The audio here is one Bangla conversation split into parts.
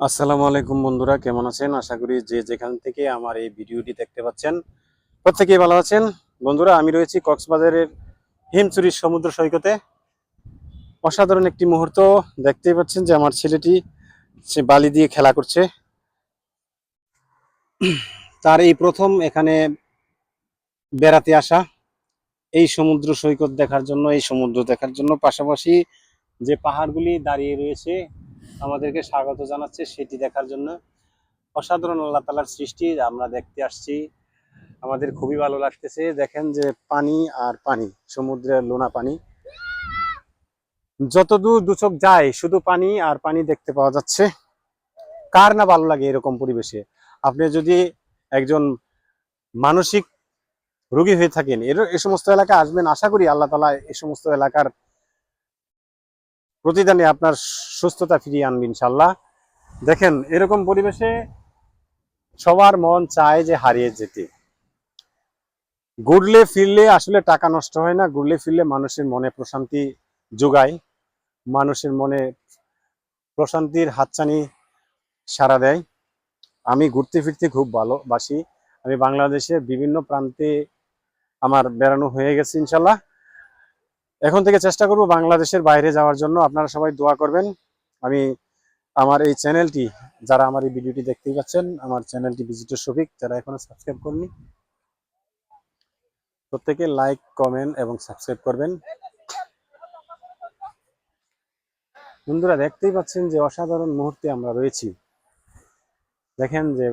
আসসালামু আলাইকুম বন্ধুরা, কেমন আছেন? আশা করি যে যেখান থেকে আমার এই ভিডিওটি দেখতে পাচ্ছেন, প্রত্যেকেই ভালো আছেন। বন্ধুরা, আমি রয়েছি কক্সবাজারের হিমচুরির সমুদ্র সৈকতে। অসাধারণ একটি মুহূর্ত, দেখতেই পাচ্ছেন যে আমার ছেলেটি সে বালি দিয়ে খেলা করছে। তার এই প্রথম এখানে বেড়াতে আসা, এই সমুদ্র সৈকত দেখার জন্য, এই সমুদ্র দেখার জন্য। পাশাপাশি যে পাহাড়গুলি দাঁড়িয়ে রয়েছে আমাদেরকে স্বাগত জানাচ্ছে সেটি দেখার জন্য। অসাধারণ আল্লাহ তালার সৃষ্টি, আমরা দেখতে আসছি। আমাদের খুবই ভালো লাগতেছে। দেখেন যে পানি আর পানি, সমুদ্রের লোনা পানি। যতদূর দুচোখ যায়, শুধু পানি আর পানি দেখতে পাওয়া যাচ্ছে। কার না ভালো লাগে এরকম পরিবেশে? আপনি যদি একজন মানসিক রোগী হয়ে থাকেন, এর এই সমস্ত এলাকায় আসবেন, আশা করি আল্লাহ তালা এই সমস্ত এলাকার প্রতিদানে আপনার সুস্থতা ফিরিয়ে আনবে ইনশাল্লাহ দেখেন, এরকম পরিবেশে সবার মন চায় যে হারিয়ে যেতে। ঘুরলে, ফিরলে আসলে টাকা নষ্ট হয় না। ঘুরলে, ফিরলে মানুষের মনে প্রশান্তি যোগায়। মানুষের মনে প্রশান্তির হাতছানি সারা দেয়। আমি ঘুরতে, ফিরতে খুব ভালোবাসি। আমি বাংলাদেশের বিভিন্ন প্রান্তে আমার বেড়ানো হয়ে গেছে ইনশাল্লাহ এখন থেকে চেষ্টা করব বাংলাদেশের বাইরে যাওয়ার জন্য। আপনারা সবাই দোয়া করবেন। আমি, আমার এই চ্যানেলটি, যারা আমার এই ভিডিওটি দেখতেই পাচ্ছেন, আমার চ্যানেলটি ভিজিটর শফিক যারা এখনও সাবস্ক্রাইব করেনি প্রত্যেকে লাইক কমেন্ট এবং সাবস্ক্রাইব করবেন। বন্ধুরা, দেখতেই পাচ্ছেন যে অসাধারণ মুহূর্তে আমরা রয়েছি। দেখেন যে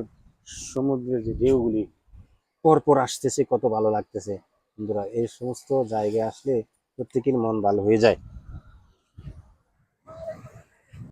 সমুদ্রের যে ঢেউগুলি, পরপর আসতেছে, কত ভালো লাগতেছে। বন্ধুরা, এই সমস্ত জায়গায় আসলে প্রত্যেকের মন ভালো হয়ে যায়।